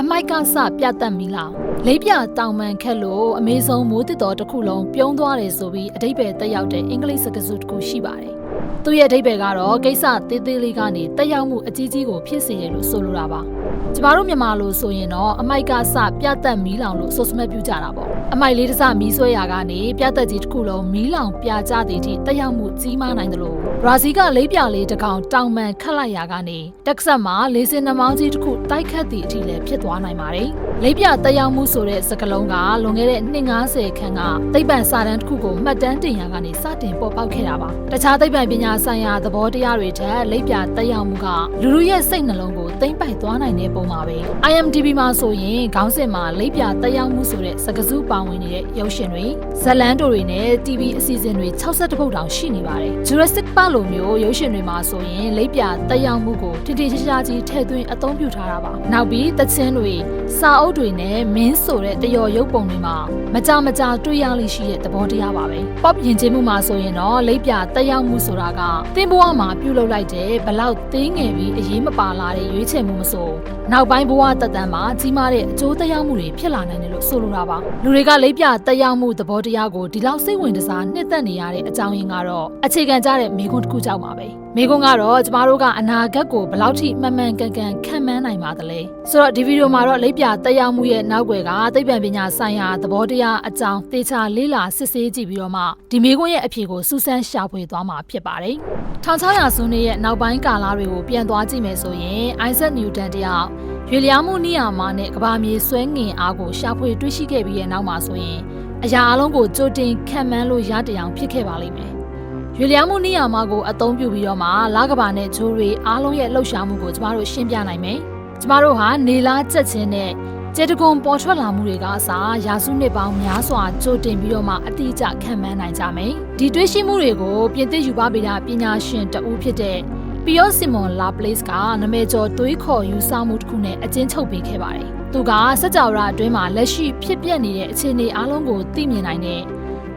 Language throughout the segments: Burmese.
အမိုက်ကစပြတ်တက်မီလားလေးပြတောင်မှန်ခက်လို့အမေဆုံးမိုးတစ်တော်တစ်ခုလုံးပြုံးသွားတယ်ဆိုပြီးအတိတ်ပဲတက်ရောက်တဲ့အင်္ဂလိပ်စကားစုတစ်ခုရှိပါတယ်သူ့ရဲ့အတိတ်ပဲကတော့ကိစ္စသေးသေးလေးကနေတက်ရောက်မှုအကြီးကြီးကိုဖြစ်စေတယ်လို့ဆိုလိုတာပါကျမတို့မြန်မာလိုဆိုရင်တော့အမိုက်ကစပြတ်တက်မီလောင်လို့ဆိုစမတ်ပြူကြတာပေါ့အမိုက်လေးတစ်စမီးဆွဲရာကနေပြတ်တက်ကြီးတစ်ခုလုံးမီးလောင်ပြကြတဲ့အထိတက်ရောက်မှုကြီးမားနိုင်တယ်လို့ ဘရာဇီးကလေးပြလေးတစ်ကောင်တောင်မှန်ခတ်လိုက်ရာကနေတက်ဆက်မှာလေးစင်နှမောင်းကြီးတစ်ခုတိုက်ခတ်သည့်အထိလည်းဖြစ်သွားနိုင်ပါတယ်လေးပြတက်ရောက်မှုဆိုတဲ့စကလုံးကလွန်ခဲ့တဲ့နှစ်90ခန်းကသိပ္ပံစာတမ်းတစ်ခုကိုမှတ်တမ်းတင်ရာကနေစတင်ပေါ်ပေါက်ခဲ့တာပါတခြားသိပ္ပံပညာဆိုင်ရာသဘောတရားတွေထက်လေးပြတက်ရောက်မှုကလူလူရဲ့စိတ်နှလုံးကိုသိမ့်ပိုက်သွားနိုင်တဲ့ပုံပါပဲ IMDb မှာဆိုရင်ခေါင်းစဉ်မှာလေးပြတက်ရောက်မှုဆိုတဲ့စကားစုပါဝင်နေတဲ့ရုပ်ရှင်တွေဇလန်းတိုတွေနဲ့ TV အစီအစဉ်တွေ62ပုဒ်တောင်ရှိနေပါတယ် Jurassic Park လိုမျိုးရုပ်ရှင်တွေမှာဆိုရင်လေးပြတက်ရောက်မှုကိုတိတိကျကျကြီးထည့်သွင်းအသုံးပြုထားတာပါနောက်ပြီးသချင်းတွေစာအုပ်တွေနဲ့မင်းဆိုတဲ့တယော်ရုပ်ပုံတွေမှာမကြမကြတွေ့ရလိမ့်ရှိတဲ့သဘောတရားပါပဲ pop ယဉ်ကျေးမှုမှာဆိုရင်တော့လေးပြတက်ရောက်မှုဆိုတာကသင်ဘဝမှာပြုလုပ်လိုက်တဲ့ဘလောက်သေးငယ်ပြီးအရေးမပါလာတဲ့ရွေးချယ်မှုမဆိုနောက်ပိုင်းဘဝတက်တန်းမှာကြီးမားတဲ့အကျိုးသက်ရောက်မှုတွေဖြစ်လာနိုင်တယ်လို့ဆိုလိုတာပါလူတွေကလေးပြတက်ရောက်မှုသဘောတရားကိုဒီလောက်စိတ်ဝင်စားနှစ်သက်နေရတဲ့အကြောင်းရင်းကတော့အခြေခံကြတဲ့မိကွန်းတစ်ခုကြောင့်ပါပဲ မိကွန်းကတော့ကျမတို့ကအနာဂတ်ကိုဘယ်လောက်ထိမှန်မှန်ကန်ကန်ခံမှန်းနိုင်ပါသလဲဆိုတော့ဒီဗီဒီယိုမှာတော့လေးပြတက်ရောက်မှုရဲ့နောက်ွယ်ကသိပ္ပံပညာဆိုင်ရာသဘောတရားအကြောင်းသေချာလေးလာစစ်ဆေးကြည့်ပြီးတော့မှဒီမိကွန်းရဲ့အဖြေကိုစူးစမ်းရှာဖွေသွားမှာဖြစ်ပါတယ်1600စုနှစ်ရဲ့နောက်ပိုင်းကာလတွေကိုပြန်သွားကြည့်မယ်ဆိုရင်အိုက်ဇက်နျူတန်တယောက်ရွေလျားမှုနိယာမနဲ့ကဘာမြေဆွဲငင်အားကိုရှာဖွေတွေ့ရှိခဲ့ပြီးရဲ့နောက်မှာဆိုရင်အရာအလုံးကိုကြိုတင်ခံမှန်းလို့ရတဲ့အောင်ဖြစ်ခဲ့ပါလိမ့်မယ်။ ရွေလျားမှုနိယာမကိုအသုံးပြုပြီးတော့မှလာကဘာနဲ့ဂျိုးတွေအားလုံးရဲ့လှုပ်ရှားမှုကိုကျမတို့ရှင်းပြနိုင်မယ်။ကျမတို့ဟာနေလားချက်ချင်းနဲ့ကျေတကွန်ပေါ်ထွက်လာမှုတွေကအစားရာစုနှစ်ပေါင်းများစွာကြိုတင်ပြီးတော့မှအတိအကျခံမှန်းနိုင်ကြမယ်။ဒီတွေးရှိမှုတွေကိုပြင်သစ်ယူပါဗေဒပညာရှင်တဦးဖြစ်တဲ့ပီယောစီမွန်လာပလေးစ်ကနာမည်ကျော်တွေးခေါ်ယူဆမှုတစ်ခုနဲ့အကျဉ်းချုပ်ပေးခဲ့ပါတယ်။သူကစကြဝဠာအတွင်းမှာလက်ရှိဖြစ်ပျက်နေတဲ့အခြေအနေအလုံးကိုသိမြင်နိုင်တဲ့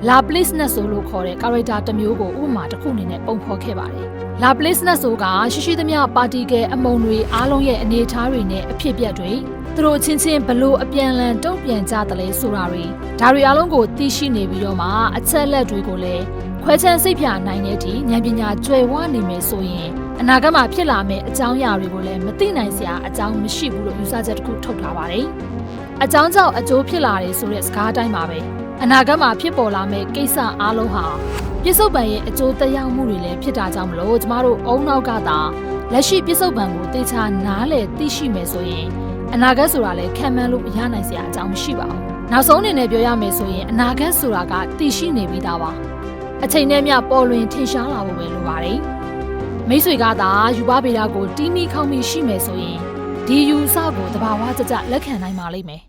လာပလေးစ်နက်ဆိုလို့ခေါ်တဲ့ character တစ်မျိုးကိုဥပမာတစ်ခုအနေနဲ့ပုံဖော်ခဲ့ပါတယ်။လာပလေးစ်နက်ဆိုကရှိရှိသမျှပါတီကယ်အမုံတွေအားလုံးရဲ့အနေအထားတွေနဲ့အဖြစ်အပျက်တွေသူတို့ချင်းချင်းဘလို့အပြန်လန်တုံ့ပြန်ကြတယ်လဲဆိုတာတွေဒါတွေအလုံးကိုသိရှိနေပြီးတော့မှအချက်လက်တွေကိုလည်းခွဲခြမ်းစိတ်ဖြာနိုင်တဲ့အထိဉာဏ်ပညာကျွယ်ဝနေမယ်ဆိုရင်အနာဂတ်မှာဖြစ်လာမယ့်အကြောင်းအရာတွေကိုလည်းမသိနိုင်စရာအကြောင်းမရှိဘူးလို့ယူဆချက်တစ်ခုထုတ်ထားပါတယ်။အကြောင်းကြောင့်အကျိုးဖြစ်လာတယ်ဆိုတဲ့စကားအတိုင်းပါပဲ။ အနာဂတ်မှာဖြစ်ပေါ်လာမယ့်ကိစ္စအလုံးဟာပြစ္ဆုတ်ပံရဲ့အကျိုးသက်ရောက်မှုတွေလည်းဖြစ်တာကြောင့်မလို့ကျမတို့အုံနောက်ကသာလက်ရှိပြစ္ဆုတ်ပံကိုသေချာနားလည်သိရှိမယ်ဆိုရင်အနာဂတ်ဆိုတာလည်းခံမှန်းလို့မရနိုင်စရာအကြောင်းမရှိပါဘူး။နောက်ဆုံးအနေနဲ့ပြောရမယ်ဆိုရင်အနာဂတ်ဆိုတာကတည်ရှိနေပြီးသားပါ။အချိန်နဲ့မျှပေါ်လွင်ထင်ရှားလာဖို့ပဲလိုပါတယ်။မိတ်ဆွေကသာယူပဗေဒကိုတီးမိခေါမိရှိမယ်ဆိုရင်ဒီယူဆကိုတဘာဝကြကြလက်ခံနိုင်ပါလိမ့်မယ်။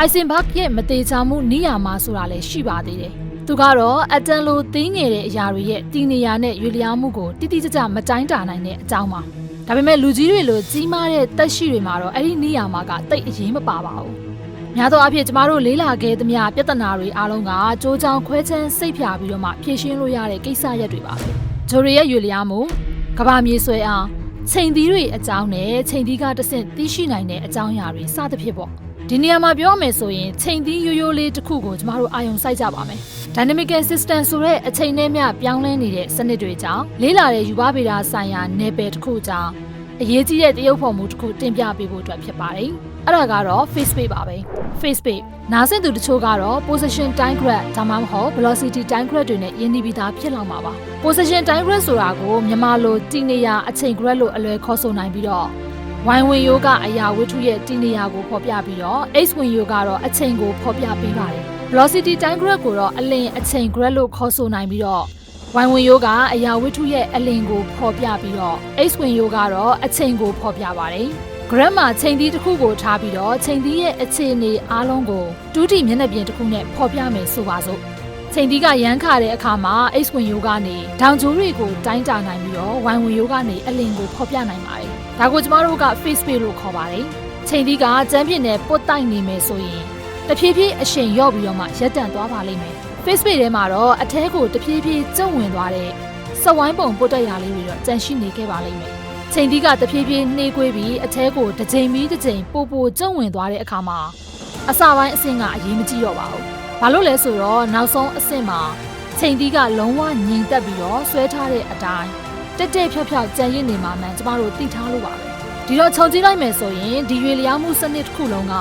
ဟိုင်စင်ဘတ်ရဲ့မသေးချာမှုနိယာမဆိုတာလည်းရှိပါသေးတယ်။သူကတော့အတန်လိုသိငယ်တဲ့အရာတွေရဲ့တည်နေရာနဲ့ရွေလျားမှုကိုတိတိကျကျမတိုင်းတာနိုင်တဲ့အကြောင်းပါ။ဒါပေမဲ့လူကြီးတွေလိုကြီးမားတဲ့တက်ရှိတွေမှာတော့အဲ့ဒီနိယာမကတိတ်အရေးမပါပါဘူး။များသောအားဖြင့်ကျမတို့လေးလာခဲ့သမျှပြဿနာတွေအားလုံးကကြိုးကြောင်ခွဲချမ်းစိတ်ဖြာပြီးတော့မှဖြေရှင်းလို့ရတဲ့ကိစ္စရပ်တွေပါပဲ။ဂျိုရီရဲ့ရွေလျားမှုကဘာမြေဆွဲအားချိန်သီးတွေအကြောင်းနဲ့ချိန်သီးကတဆင့်သိရှိနိုင်တဲ့အကြောင်းအရာတွေစသဖြင့်ပေါ့ ဒီနေရာမှာပြောမယ်ဆိုရင်ချိန်သီးရိုးရိုးလေးတစ်ခုကိုကျမတို့အာရုံစိုက်ကြပါမယ် Dynamical System ဆိုတဲ့အချိန်နဲ့မျှပြောင်းလဲနေတဲ့စနစ်တွေကြောင့်လေးလာတဲ့ယူပဗေဒဆိုင်ရာနယ်ပယ်တစ်ခုကြောင့်အရေးကြီးတဲ့တရုပ်ဖော်မှုတစ်ခုတင်ပြပေးဖို့အတွက်ဖြစ်ပါတယ်အဲ့ဒါကတော့ face page ပါပဲ face page နားဆင်သူတချို့ကတော့ position time graph ဒါမှမဟုတ် velocity time graph တွေနဲ့ယဉ်နေပြီးသားဖြစ်လာမှာပါ position time graph ဆိုတာကိုမြန်မာလိုတည်နေရအချိန် graph လို့အလွယ်ခေါ်ဆိုနိုင်ပြီးတော့ ဝိုင်းဝင်ယောကအရာဝတ္ထုရဲ့တည်နေရာကိုဖော်ပြပြီးတော့ x ဝင်ယောကတော့အချိန်ကိုဖော်ပြပေးပါတယ် velocity time graph ကိုတော့အလင်အချိန် graph လို့ခေါ်ဆိုနိုင်ပြီးတော့ဝိုင်းဝင်ယောကအရာဝတ္ထုရဲ့အလင်ကိုဖော်ပြပြီးတော့ x ဝင်ယောကတော့အချိန်ကိုဖော်ပြပါတယ် gram မှာချိန်သီးတစ်ခုကိုထားပြီးတော့ချိန်သီးရဲ့အခြေအနေအားလုံးကိုတူးတီမျက်နှာပြင်တစ်ခုနဲ့ဖော်ပြမယ်ဆိုပါစို့ချိန်သီးကရမ်းခါတဲ့အခါမှာ x ဝင်ယောကနေဒေါင်ဂျိုးတွေကိုတိုင်းတာနိုင်ပြီးတော့ y ဝင်ယောကနေအလင်ကိုဖော်ပြနိုင်ပါတယ် ဒါကိုကျမတို့က face page လို့ခေါ်ပါတယ်ချိန်သီးကကျန်းပြင်းနဲ့ပုတ်တိုက်နေမယ်ဆိုရင်တဖြည်းဖြည်းအရှိန်လျော့ပြီးတော့မှရပ်တန့်သွားပါလိမ့်မယ် face page ထဲမှာတော့အထဲကိုတဖြည်းဖြည်းကျုံဝင်သွားတဲ့စက်ဝိုင်းပုံပုတ်တက်ရာလေးတွေတော့ကြန့်ရှိနေခဲ့ပါလိမ့်မယ်ချိန်ဒီကတဖြည်းဖြည်းနှေးကွေးပြီးအထဲကိုတစ်ချိန်ပြီးတစ်ချိန်ပိုပိုကျုံဝင်သွားတဲ့အခါမှာအစပိုင်းအဆင့်ကအရေးမကြီးတော့ပါဘူး။ဘာလို့လဲဆိုတော့နောက်ဆုံးအဆင့်မှာချိန်ဒီကလုံးဝငြိမ်သက်ပြီးတော့ဆွဲထားတဲ့အတိုင်း တက်တက်ဖြောက်ဖြောက်ကြံရစ်နေမှမှန်ကျမတို့သိထားလို့ပါပဲ။ဒီတော့ခြုံကြည့်လိုက်မယ်ဆိုရင်ဒီရွေလျားမှုစနစ်တစ်ခုလုံးက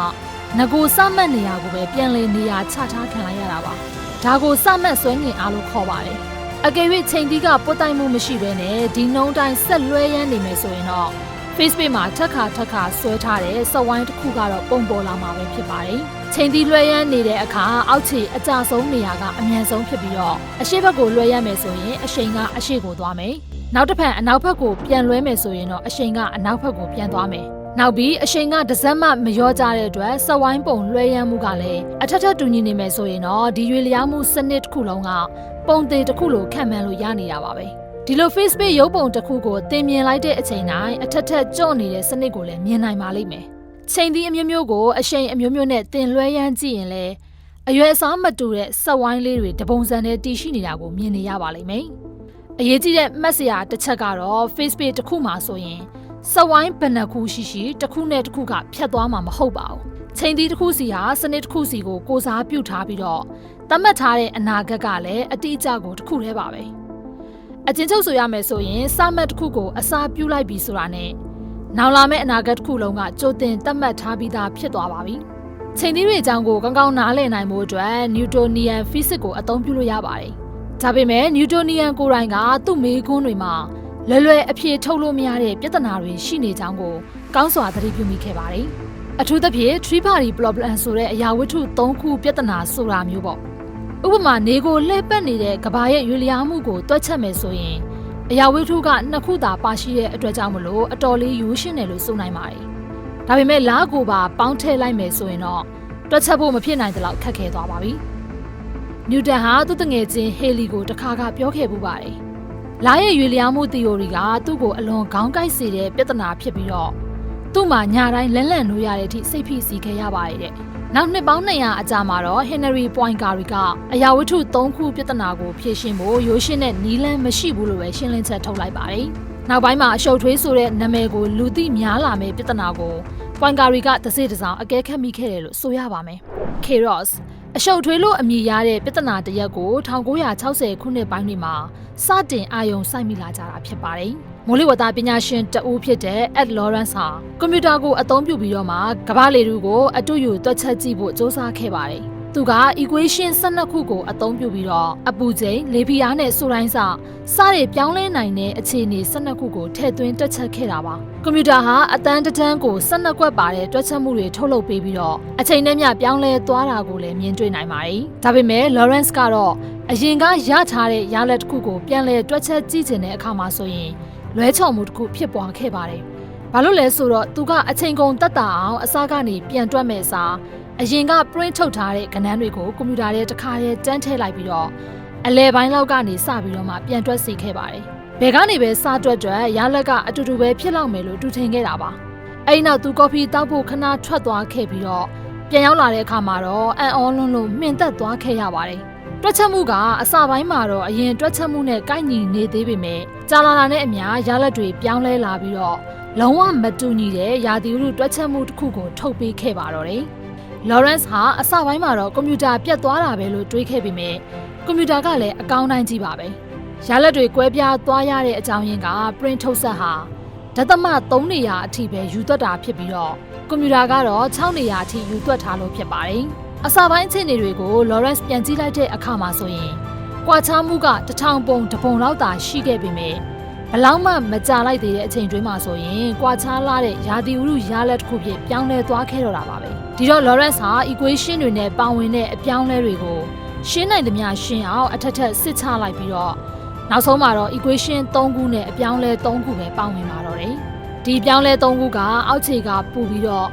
ငကိုစမှတ်နေရကိုပဲပြန်လည်နေရာချထားခံလိုက်ရတာပါ။ဒါကိုစမှတ်ဆွဲငင်အားလို့ခေါ်ပါတယ်။အကယ်၍ချိန်တီးကပုတ်တိုင်မှုမရှိဘဲနဲ့ဒီနှုံးတိုင်းဆက်လွှဲရမ်းနေမယ်ဆိုရင်တော့ Facebook မှာထက်ခါထက်ခါဆွဲထားတဲ့စက်ဝိုင်းတစ်ခုကတော့ပုံပေါ်လာမှာပဲဖြစ်ပါတယ်။ချိန်တီးလွှဲရမ်းနေတဲ့အခါအောက်ခြေအကျဆုံးနေရာကအမြန်ဆုံးဖြစ်ပြီးတော့အရှိဘက်ကိုလွှဲရမ်းမယ်ဆိုရင်အရှိန်ကအရှိကိုသွားမယ်။ နောက်တစ်ဖက်အနောက်ဘက်ကိုပြန်လွှဲမယ်ဆိုရင်တော့အရှိန်ကအနောက်ဘက်ကိုပြန်သွားမယ်။နောက်ပြီးအရှိန်ကတစ်စက်မှမရောကြတဲ့အတွက်စက်ဝိုင်းပုံလွှဲရမ်းမှုကလည်းအထက်ထက်တူညီနေမယ်ဆိုရင်တော့ဒီရွေလျားမှုစနစ်တစ်ခုလုံးကပုံသေးတစ်ခုလိုခံမှန်းလို့ရနေတာပါပဲဒီလို Facebook ရုပ်ပုံတစ်ခုကိုသင်မြင်လိုက်တဲ့အချိန်တိုင်းအထက်ထက်ကြော့နေတဲ့စနစ်ကိုလည်းမြင်နိုင်ပါလိမ့်မယ်ချိန်ဒီအမျိုးမျိုးကိုအရှိန်အမျိုးမျိုးနဲ့သင်လွှဲရမ်းကြည့်ရင်လည်းအရွယ်အစားမတူတဲ့စက်ဝိုင်းလေးတွေတပုံစံနဲ့တည်ရှိနေတာကိုမြင်နေရပါလိမ့်မယ် အရေးကြီးတဲ့မှတ်စရာတစ်ချက်ကတော့ Facebook တစ်ခုမှာဆိုရင်စက်ဝိုင်းဘယ်နှခုရှိရှိတစ်ခုနဲ့တစ်ခုကဖြတ်သွားမှာမဟုတ်ပါဘူးချိန်ဒီတစ်ခုစီဟာစနစ်တစ်ခုစီကိုကိုစားပြုထားပြီးတော့သတ်မှတ်ထားတဲ့အနာဂတ်ကလည်းအတိအကျကိုတစ်ခုတည်းပါပဲအချင်းချုပ်ဆိုရမယ်ဆိုရင်စမတ်တစ်ခုကိုအစာပြုတ်လိုက်ပြီဆိုတာနဲ့နောက်လာမယ့်အနာဂတ်တစ်ခုလုံးကကြိုတင်သတ်မှတ်ထားပြီးသားဖြစ်သွားပါပြီချိန်သီးတွေအကြောင်းကိုကောင်းကောင်းနားလည်နိုင်မှုအတွက်နျူတိုနီယန်ဖိစစ်ကိုအသုံးပြုလို့ရပါတယ် ဒါပေမဲ့နျူတိုနီယန်ကိုယ်တိုင်ကသူ့မေးခွန်းတွေမှာလွယ်လွယ်အဖြေထုတ်လို့မရတဲ့ပြဿနာတွေရှိနေကြောင်းကိုကောင်းစွာသတိပြုမိခဲ့ပါတယ်အထူးသဖြင့် tree party problem ဆိုတဲ့အရာဝတ္ထု၃ခုပြဿနာဆိုတာမျိုးပေါ့ဥပမာနေကိုလှည့်ပတ်နေတဲ့ကဘာရဲ့ရွေလျားမှုကိုတွက်ချက်မယ်ဆိုရင်အရာဝတ္ထုကနှစ်ခုသာပါရှိတဲ့အတွက်ကြောင့်မလို့အတော်လေးယူရှင်းတယ်လို့ဆိုနိုင်ပါတယ်။ဒါပေမဲ့လားကိုပါပေါင်းထည့်လိုက်မယ်ဆိုရင်တော့တွက်ချက်ဖို့မဖြစ်နိုင်တဲ့လောက်ခက်ခဲသွားပါပြီ။ နျူတန်ဟာသူ့တငယ်ချင်းဟေလီကိုတစ်ခါကပြောခဲ့ပူပါတယ်။လားရဲ့ရွေလျားမှု theory ကသူ့ကိုအလွန်ခေါင်းကိုက်စေတဲ့ပြဿနာဖြစ်ပြီးတော့သူ့မှာညာတိုင်းလန်းလန့်လို့ရတဲ့အထိစိတ်ဖိစီးခဲ့ရပါရဲ့တဲ့။နောက်နှစ်ပေါင်း200အကြာမှာတော့ Henry Poincaré ကအရာဝတ္ထု3ခုပြဿနာကိုဖြေရှင်းဖို့ရိုးရှင်းတဲ့နီးလန်းမရှိဘူးလို့ပဲရှင်းလင်းချက်ထုတ်လိုက်ပါတယ်။နောက်ပိုင်းမှာအရှုပ်ထွေးဆိုတဲ့နာမည်ကိုလူသိများလာမယ့်ပြဿနာကို Poincaré ကတစ်စိတစ်စောင်းအကဲခတ်မိခဲ့တယ်လို့ဆိုရပါမယ်။ Chaos အရှုပ်ထွေးလို့အမည်ရတဲ့ပြဿနာတစ်ရပ်ကို1960ခုနှစ်ပိုင်းတွေမှာစတင်အာရုံစိုက်မိလာကြတာဖြစ်ပါတယ်။မိုးလေဝသပညာရှင်တဦးဖြစ်တဲ့ Ed Lawrence ဟာကွန်ပျူတာကိုအသုံးပြုပြီးတော့မှကမ္ဘာလေထုကိုအတူယူတွက်ချက်ကြည့်ဖို့စ조사ခဲ့ပါတယ်။ သူက equation 12ခုကိုအသုံးပြုပြီးတော့အပူချိန်လေဖိအားနဲ့ဆိုတိုင်းစစတွေပြောင်းလဲနိုင်တဲ့အခြေအနေ12ခုကိုထည့်သွင်းတွက်ချက်ခဲ့တာပါ။ကွန်ပျူတာဟာအတန်းတစ်တန်းကို12ကွက်ပါတဲ့တွက်ချက်မှုတွေထုတ်လုပ်ပေးပြီးတော့အချိန်နဲ့မျှပြောင်းလဲသွားတာကိုလည်းမြင်တွေ့နိုင်ပါတယ်။ဒါပေမဲ့ Lawrence ကတော့အရင်ကရထားတဲ့ရလဒ်တစ်ခုကိုပြန်လဲတွက်ချက်ကြည့်ခြင်းတဲ့အခါမှာဆိုရင်လွဲချော်မှုတစ်ခုဖြစ်ပွားခဲ့ပါတယ်။ဘာလို့လဲဆိုတော့သူကအချိန်ကုန်တက်တာအောင်အစားကနေပြန်တွက်မဲ့စား အရင်က print ထုတ်ထားတဲ့ကဏ္ဍတွေကိုကွန်ပျူတာထဲတစ်ခါတည်းတန်းထည့်လိုက်ပြီးတော့အလဲပိုင်းလောက်ကနေစပြီးတော့မှပြန်တွက်စီခဲ့ပါတယ်။ဘယ်ကနေပဲစားတွက်တွက်ရလက်ကအတူတူပဲဖြစ်လောက်မယ်လို့တူထင်ခဲ့တာပါ။အဲဒီနောက်သူကော်ဖီတောက်ဖို့ခဏထွက်သွားခဲ့ပြီးတော့ပြန်ရောက်လာတဲ့အခါမှာတော့အန်အောလွန်းလို့မှင်သက်သွားခဲ့ရပါတယ်။တွက်ချက်မှုကအစပိုင်းမှာတော့အရင်တွက်ချက်မှုနဲ့ကိုက်ညီနေသေးပေမဲ့ကြာလာတာနဲ့အမျှရလက်တွေပြောင်းလဲလာပြီးတော့လုံးဝမတူညီတဲ့ရာသီဥတုတွက်ချက်မှုတစ်ခုကိုထုတ်ပေးခဲ့ပါတော့တယ်။ Lawrence ဟာအစပိုင်းမှာတော့ကွန်ပျူတာပြတ်သွားတာပဲလို့တွေးခဲ့ပေမဲ့ကွန်ပျူတာကလည်းအကောင်းတိုင်းကြီးပါပဲ။ရလက်တွေကွဲပြားသွားရတဲ့အကြောင်းရင်းက print ထုတ်ဆက်ဟာဒသမ3နေရာအထိပဲယူသွက်တာဖြစ်ပြီးတော့ကွန်ပျူတာကတော့6နေရာအထိယူသွက်ထားလို့ဖြစ်ပါတယ်။အစာပိုင်းအခြေအနေတွေကို Lawrence ပြန်ကြည့်လိုက်တဲ့အခါမှာဆိုရင်ကွာခြားမှုကတထောင်ပုံတစ်ပုံလောက်သာရှိခဲ့ပေမဲ့ ဘလောက်မှမကြာလိုက်သေးတဲ့အချိန်တွင်းမှာဆိုရင်ကွာခြားလာတဲ့ရာသီဥတုရလဒ်တစ်ခုဖြစ်ပြောင်းလဲသွားခဲ့တော့တာပါပဲဒီတော့ Lawrence ဟာ equation တွေနဲ့ပါဝင်တဲ့အပြောင်းလဲတွေကိုရှင်းနိုင်သမျှရှင်းအောင်အထက်ထက်စစ်ချလိုက်ပြီးတော့နောက်ဆုံးမှာတော့ equation 3ခုနဲ့အပြောင်းလဲ3ခုပဲပါဝင်လာတော့တယ်ဒီပြောင်းလဲ3ခုကအောက်ခြေကပူပြီးတော့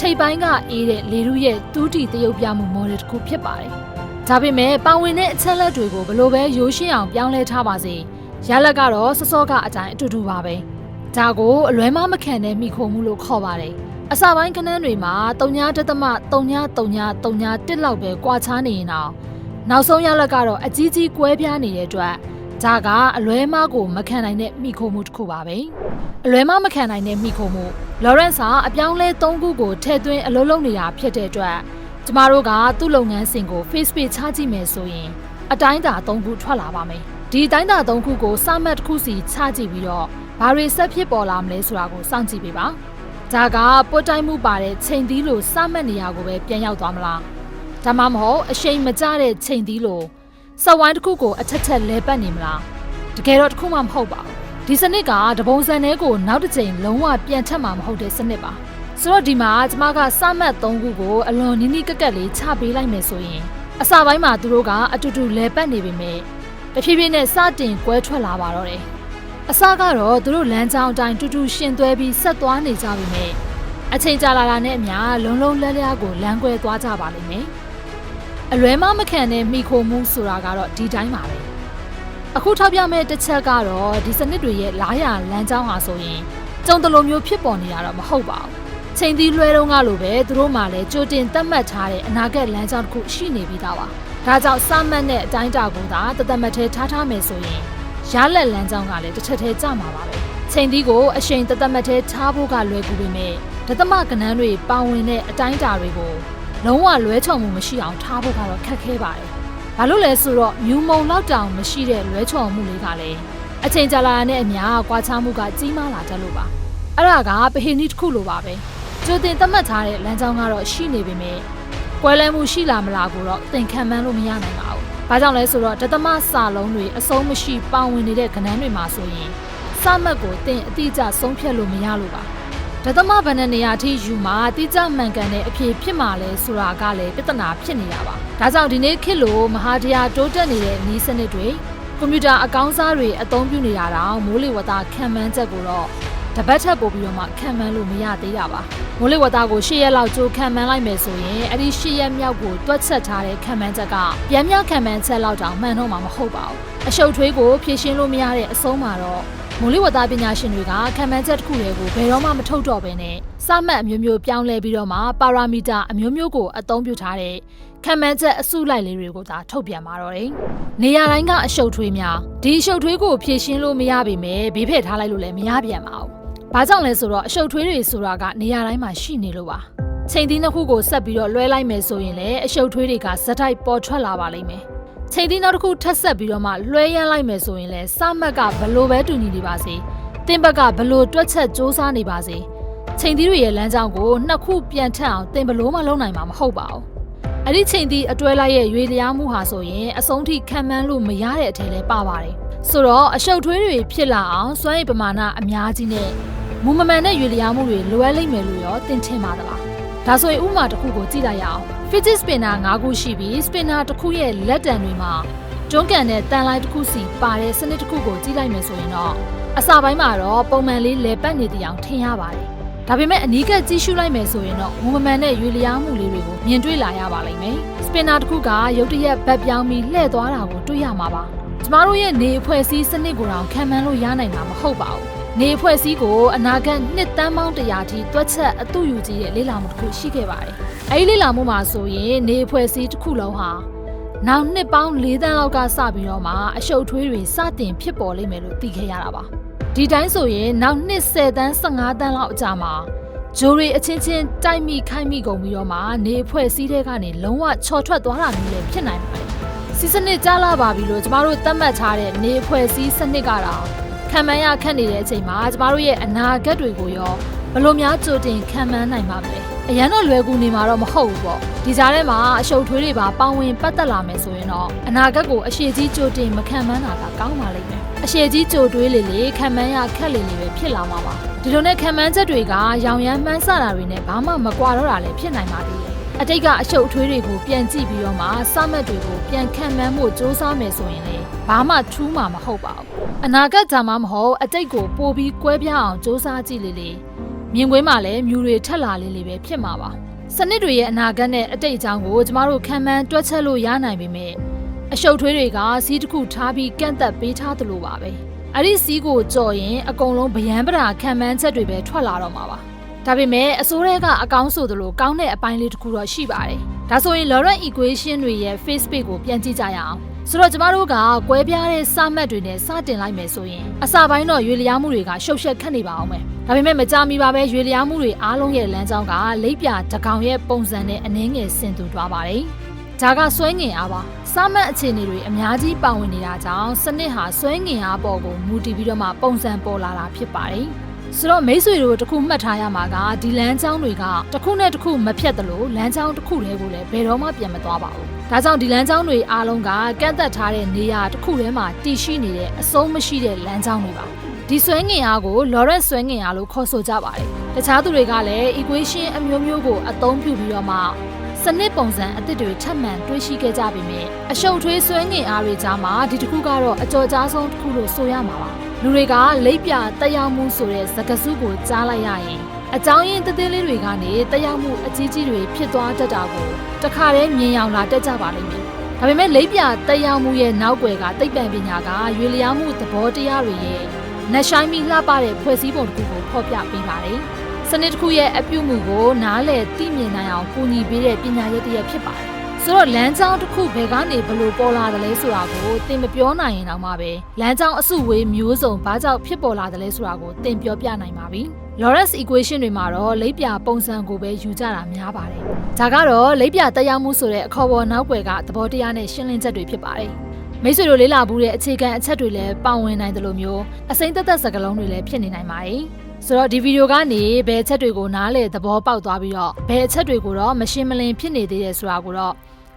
ထိပ်ပိုင်းကအေးတဲ့လေရုရဲ့တူးတီတရုပ်ပြမှု model တစ်ခုဖြစ်ပါတယ်။ဒါပေမဲ့ပါဝင်တဲ့အချက်လက်တွေကိုဘလို့ပဲရိုးရှင်းအောင်ပြောင်းလဲထားပါစေ။ ရလက်ကတော့စောစောကအတိုင်းအတူတူပါပဲ။ဒါကိုအလွဲမမခံတဲ့မိခိုမှုလို့ခေါ်ပါတယ်။အစပိုင်းကဏ္ဍတွေမှာ3ဒသမ3.3.3.1လောက်ပဲကွာခြားနေရင်တော့နောက်ဆုံးရလက်ကတော့အကြီးကြီးကွဲပြားနေတဲ့အတွက်ဒါကအလွဲမားကိုမခံနိုင်တဲ့မိခိုမှုတစ်ခုပါပဲအလွဲမားမခံနိုင်တဲ့မိခိုမှုလော်ရန့်စ်ဟာအပြောင်းလဲ၃ခုကိုထည့်သွင်းအလုပ်လုပ်နေတာဖြစ်တဲ့အတွက်ကျမတို့ကသူ့လုပ်ငန်းစဉ်ကို Facebook ချကြည့်မယ်ဆိုရင် အတိုင်းအတာ၃ခုထွက်လာပါမယ် ဒီအတိုင်းအတာ၃ခုကိုစာမှတ်တစ်ခုစီချကြည့်ပြီးတော့ဘာတွေဆက်ဖြစ်ပေါ်လာမလဲဆိုတာကိုစောင့်ကြည့်ပေးပါဒါကပွတ်တိုင်းမှုပါတဲ့ချိန်သီးလိုစာမှတ်နေရာကိုပဲပြန်ရောက်သွားမလားဒါမှမဟုတ်အရှိန်မကျတဲ့ချိန်သီးလိုစက်ဝိုင်းတစ်ခုကိုအထက်ထက်လဲပတ်နေမလားတကယ်တော့တစ်ခုမှမဟုတ်ပါဘူးဒီစနစ်ကတပုံစံထဲကိုနောက်တစ်ချိန်လုံးဝပြန်ထက်မှာမဟုတ်တဲ့စနစ်ပါဆိုတော့ဒီမှာကျမကစမှတ်၃ခုကိုအလွန်နီးနီးကက်ကက်လေးချပေးလိုက်မယ်ဆိုရင်အစပိုင်းမှာသူတို့ကအတူတူလဲပတ်နေပေမဲ့ တဖြည်းဖြည်းနဲ့စတင်ကွဲထွက်လာပါတော့တယ်အစကတော့သူတို့လမ်းကြောင်းအတိုင်းတူတူရှင်သွဲပြီးဆက်သွားနေကြပြီမဲ့အချိန်ကြာလာတာနဲ့အမျှလုံးလုံးလဲလျားကိုလမ်းကွဲသွားကြပါလိမ့်မယ်အလွဲမမခံတဲ့မိခိုမှုဆိုတာကတော့ဒီတိုင်းပါပဲအခုထောက်ပြမဲ့တစ်ချက်ကတော့ဒီစနစ်တွေရဲ့လားရလမ်းကြောင်းဟာဆိုရင်ကြုံတလိုမျိုးဖြစ်ပေါ်နေတာတော့မဟုတ်ပါဘူးချိန်သီးလွှဲတုံးကလိုပဲသူတို့မှလည်းကြိုတင်သတ်မှတ်ထားတဲ့အနာဂတ်လမ်းကြောင်းတစ်ခုရှိနေပြီးသားပါ ဒါကြောင့်စမှတ်တဲ့အတိုင်းအတာကိုသာတသက်မတ်ထဲထားထားမယ်ဆိုရင်ရလက်လမ်းကြောင်းကလည်းတစ်ချက်တည်းကျမှာပါပဲချိန်သီးကိုအရှိန်တသက်မတ်ထဲထားဖို့ကလွယ်ကူပေမဲ့ဒသမကဏ္ဍတွေပါဝင်တဲ့အတိုင်းအတာတွေကိုလုံးဝလွဲချော်မှုမရှိအောင်ထားဖို့ကတော့ခက်ခဲပါတယ်။ဘာလို့လဲဆိုတော့မြူမုံလောက်တောင်မရှိတဲ့လွဲချော်မှုလေးကလည်းအချိန်ကြာလာတဲ့အမျှကွာခြားမှုကကြီးမားလာတတ်လို့ပါ။အဲ့ဒါကပဟိနီတစ်ခုလိုပါပဲ။ကြိုတင်သတ်မှတ်ထားတဲ့လမ်းကြောင်းကတော့ရှိနေပေမဲ့ ကွဲလဲမှုရှိလာမလားကိုတော့သင်ခံမှန်းလို့မရနိုင်ပါဘူး။ဘာကြောင့်လဲဆိုတော့ဒသမစာလုံးတွေအဆုံးမရှိပါဝင်နေတဲ့ကဏ္ဍတွေမှာဆိုရင်စမတ်ကိုသင်အတိအကျဆုံးဖြတ်လို့မရလို့ပါ။ဒသမဗန်တဲ့နေရာထိယူမှာတိကျမှန်ကန်တဲ့အဖြစ်ဖြစ်မှာလဲဆိုတာကလည်းပြဿနာဖြစ်နေတာပါ။ဒါကြောင့်ဒီနေ့ခေတ်လိုမဟာတရားတိုးတက်နေတဲ့နည်းစနစ်တွေကွန်ပျူတာအကောင်းစားတွေအသုံးပြုနေတာတောင်မိုးလေဝသခံမှန်းချက်ကိုတော့တ ပတ်ထက်ပိုပြီးတော့မှခံမှန်းလို့မရသေးတာပါ။မိုးလေဝသကို၈ရက်လောက်ကြိုခံမှန်းလိုက်မယ်ဆိုရင်အဲ့ဒီ၈ရက်မြောက်ကိုတွက်ချက်ထားတဲ့ခံမှန်းချက်ကပြန်မြောက်ခံမှန်းချက်လောက်တောင်မှန်တော့မှာမဟုတ်ပါဘူး။အရှုပ်ထွေးကိုဖြည့်ရှင်းလို့မရတဲ့အဆုံးမှာတော့မိုးလေဝသပညာရှင်တွေကခံမှန်းချက်တစ်ခုတွေကိုဘယ်တော့မှမထုတ်တော့ဘဲနဲ့စမှတ်အမျိုးမျိုးပြောင်းလဲပြီးတော့မှပါရာမီတာအမျိုးမျိုးကိုအသုံးပြုထားတဲ့ခံမှန်းချက်အစုလိုက်လေးတွေကိုသာထုတ်ပြန်มาတော့တယ်။နေရာတိုင်းကအရှုပ်ထွေးများဒီအရှုပ်ထွေးကိုဖြည့်ရှင်းလို့မရပေမဲ့ဘေးဖယ်ထားလိုက်လို့လည်းမရပြန်ပါဘူး။ ဘာကြောင့်လဲဆိုတော့အရှုပ်ထွေးတွေဆိုတာကနေရာတိုင်းမှာရှိနေလို့ပါ။ချိန်သီးနှစ်ခုကိုဆက်ပြီးတော့လွှဲလိုက်မယ်ဆိုရင်လည်းအရှုပ်ထွေးတွေကဇက်တိုက်ပေါ်ထွက်လာပါလိမ့်မယ်။ချိန်သီးနောက်တစ်ခုထပ်ဆက်ပြီးတော့မှလွှဲရမ်းလိုက်မယ်ဆိုရင်လဲစမတ်ကဘလို့ပဲတူညီနေပါစေတင်ဘက်ကဘလို့တွက်ချက်စူးစမ်းနေပါစေချိန်သီးတွေရဲ့လမ်းကြောင်းကိုနှစ်ခုပြန်ထက်အောင်တင်ဘလို့မှလုံးနိုင်မှာမဟုတ်ပါဘူးအဲ့ဒီချိန်သီးအတွဲလိုက်ရဲ့ရွေလျားမှုဟာဆိုရင်အဆုံးထိခံမှန်းလို့မရတဲ့အထည်လဲပါပါတယ်ဆိုတော့အရှုပ်ထွေးတွေဖြစ်လာအောင်စွမ်းရည်ပမာဏအများကြီးနဲ့ မူမမှန်တဲ့ရွေလျားမှုတွေလိုအပ်လိမ့်မယ်လို့ရောတင်ထင်ပါသလားဒါဆိုရင်ဥပမာတစ်ခုကိုကြည့်လိုက်ရအောင် fidget spinner ၅ခုရှိပြီး spinner တစ်ခုရဲ့လက်တံတွေမှာတွန်းကန်တဲ့တန်လိုက်တစ်ခုစီပါတဲ့စနစ်တစ်ခုကိုကြည့်လိုက်မယ်ဆိုရင်တော့အစပိုင်းမှာတော့ပုံမှန်လေးလဲပတ်နေတဲ့အကြောင်းထင်ရပါတယ်။ဒါပေမဲ့အနီးကပ်ကြည့်ရှုလိုက်မယ်ဆိုရင်တော့မူမမှန်တဲ့ရွေလျားမှုလေးတွေကိုမြင်တွေ့လာရပါလိမ့်မယ်။ spinner တစ်ခုကရုတ်တရက်ဘက်ပြောင်းပြီးလှည့်သွားတာကိုတွေ့ရမှာပါ။ကျမတို့ရဲ့နေအဖွဲ့အစည်းစနစ်ကိုတော့ခံမှန်းလို့ရနိုင်မှာမဟုတ်ပါဘူး။ နေအဖွဲ့အစည်းကိုအနာဂတ်နှစ်တန်းပေါင်းတရာထိတွက်ချက်အတူယူကြည့်တဲ့လေ့လာမှုတစ်ခုရှိခဲ့ပါတယ်။အဲဒီလေ့လာမှုမှာဆိုရင်နေအဖွဲ့အစည်းတစ်ခုလုံးဟာနောက်နှစ်ပေါင်း၄တန်းလောက်ကစပြီးတော့မှအရှုပ်ထွေးတွေစတင်ဖြစ်ပေါ်လိမ့်မယ်လို့သိခဲ့ရတာပါ။ဒီတိုင်းဆိုရင်နောက်နှစ်10တန်း15တန်းလောက်အကြာမှာဂျိုရီအချင်းချင်းတိုက်မိခိုက်မိကုန်ပြီးတော့မှနေအဖွဲ့အစည်းတွေကနေလုံးဝချော်ထွက်သွားတာမျိုးလည်းဖြစ်နိုင်ပါတယ်။စီစနစ်ကြားလာပါပြီလို့ကျမတို့သတ်မှတ်ထားတဲ့နေအဖွဲ့အစည်းစနစ်ကတော့ ခံမှန်းရခက်နေတဲ့အချိန်မှာကျမတို့ရဲ့အနာဂတ်တွေကိုရောဘယ်လို့များကြိုတင်ခံမှန်းနိုင်ပါမလဲအရန်တော့လွယ်ကူနေမှာတော့မဟုတ်ဘူးပေါ့ဒီကြားထဲမှာအရှုပ်ထွေးတွေပါပေါင်းဝင်ပတ်သက်လာမယ်ဆိုရင်တော့အနာဂတ်ကိုအရှိကြီးကြိုတင်မခံမှန်းတာကကောင်းပါလိမ့်မယ်အရှိကြီးကြိုတွေးလေလေခံမှန်းရခက်လေလေပဲဖြစ်လာမှာပါဒီလိုနဲ့ခံမှန်းချက်တွေကရောင်ရမ်းမှန်းဆတာတွေနဲ့ဘာမှမကွာတော့တာလည်းဖြစ်နိုင်ပါသေးတယ် အတိတ်ကအရှုပ်အထွေးတွေကိုပြန်ကြည့်ပြီးတော့မှစမတ်တွေကိုပြန်ခံမှန်းဖို့စ조사မယ်ဆိုရင်လေဘာမှထူးမှာမဟုတ်ပါဘူးအနာဂတ်ကြမှာမဟုတ်အတိတ်ကိုပိုပြီးကွဲပြားအောင်စ조사ကြည့်လေလေမြင်ကွင်းမှာလည်းမြူတွေထက်လာလေလေပဲဖြစ်မှာပါစနစ်တွေရဲ့အနာဂတ်နဲ့အတိတ်အကြောင်းကိုကျမတို့ခံမှန်းတွက်ချက်လို့ရနိုင်ပေမဲ့အရှုပ်ထွေးတွေကစီးတစ်ခုထားပြီးကန့်သက်ပေးထားသလိုပါပဲအဲ့ဒီစီးကိုကြော်ရင်အကုန်လုံးဗျံပရာခံမှန်းချက်တွေပဲထွက်လာတော့မှာပါ ဒါပေမဲ့အစိုးရကအကောင်းဆိုသလိုကောင်းတဲ့အပိုင်းလေးတစ်ခုတော့ရှိပါတယ်ဒါဆိုရင် Lorentz equation တွေရဲ့ face page ကိုပြန်ကြည့်ကြရအောင်ဆိုတော့ကျမတို့ကကွဲပြားတဲ့စာမှတ်တွေနဲ့စတင်လိုက်မယ်ဆိုရင်အစပိုင်းတော့ရွေလျားမှုတွေကရှုပ်ရှက်ခတ်နေပါအောင်မယ်ဒါပေမဲ့မကြမီပါပဲရွေလျားမှုတွေအားလုံးရဲ့လမ်းကြောင်းကလိပ်ပြတကောင်ရဲ့ပုံစံနဲ့အနှင်းငယ်ဆင်တူသွားပါတယ်ဒါကဆွဲငင်အားပါစာမှတ်အခြေအနေတွေအများကြီးပါဝင်နေတာကြောင့်စနစ်ဟာဆွဲငင်အားပေါ်ကိုမူတည်ပြီးတော့မှပုံစံပေါ်လာတာဖြစ်ပါတယ် ဆိုတော့မိတ်ဆွေတို့တခုမှတ်ထားရမှာကဒီလမ်းကြောင်းတွေကတစ်ခုနဲ့တစ်ခုမဖြတ်သလိုလမ်းကြောင်းတစ်ခုတည်းကိုလည်းဘယ်တော့မှပြန်မသွားပါဘူး။ဒါကြောင့်ဒီလမ်းကြောင်းတွေအားလုံးကကန့်သက်ထားတဲ့နေရာတစ်ခုထဲမှာတည်ရှိနေတဲ့အဆုံးမရှိတဲ့လမ်းကြောင်းတွေပါ။ဒီဆွဲငင်အားကို Lawrence ဆွဲငင်အားလို့ခေါ်ဆိုကြပါတယ်။တခြားသူတွေကလည်း equation အမျိုးမျိုးကိုအသုံးပြုပြီးတော့မှစနစ်ပုံစံအသစ်တွေထပ်မံတွေးရှိခဲ့ကြပေမယ့်အရှုပ်ထွေးဆွဲငင်အားတွေကြားမှာဒီတစ်ခုကတော့အကျော်ကြားဆုံးတစ်ခုလို့ဆိုရမှာပါ လူတွေကလိပ်ပြတက်ရောက်မှုဆိုတဲ့စကားစုကိုကြားလိုက်ရရင်အကြောင်းရင်းတသေးလေးတွေကနေတက်ရောက်မှုအကြီးကြီးတွေဖြစ်သွားတတ်တာကိုတခါတည်းမြင်အောင်လာတတ်ကြပါလိမ့်မယ်ဒါပေမဲ့လိပ်ပြတက်ရောက်မှုရဲ့နောက်ွယ်ကသိပ္ပံပညာကရွေလျားမှုသဘောတရားတွေရဲ့နှဆိုင်မီလှပတဲ့ဖွဲ့စည်းပုံတစ်ခုကိုဖော်ပြပေးပါတယ်စနစ်တစ်ခုရဲ့အပြုမှုကိုနားလည်သိမြင်နိုင်အောင်ကူညီပေးတဲ့ပညာရပ်တစ်ရပ်ဖြစ်ပါတယ် ဆိုတော့လမ်းကြောင်းတစ်ခုဘယ်ကနေဘလို့ပေါ်လာတယ်လဲဆိုတာကိုသင်မပြောနိုင်ရင်တော့မှပဲလမ်းကြောင်းအစုဝေးမျိုးစုံဘာကြောင့်ဖြစ်ပေါ်လာတယ်လဲဆိုတာကိုသင်ပြောပြနိုင်ပါပြီ။ Lawrence equation တွေမှာတော့လိပ်ပြပုံစံကိုပဲယူကြတာများပါတယ်။ဒါကတော့လိပ်ပြတက်ရောက်မှုဆိုတဲ့အခေါ်ပေါ်နောက်ွယ်ကသဘောတရားနဲ့ရှင်းလင်းချက်တွေဖြစ်ပါတယ်။မိတ်ဆွေတို့လေးလာဘူးတဲ့အခြေခံအချက်တွေလည်းပါဝင်နိုင်တယ်လို့မျိုးအစိမ့်သက်သက်စကားလုံးတွေလည်းဖြစ်နေနိုင်ပါတယ်။ဆိုတော့ဒီဗီဒီယိုကနေဘယ်အချက်တွေကိုနားလေသဘောပေါက်သွားပြီးတော့ဘယ်အချက်တွေကိုတော့မရှင်းမလင်းဖြစ်နေသေးတယ်ဆိုတာကိုတော့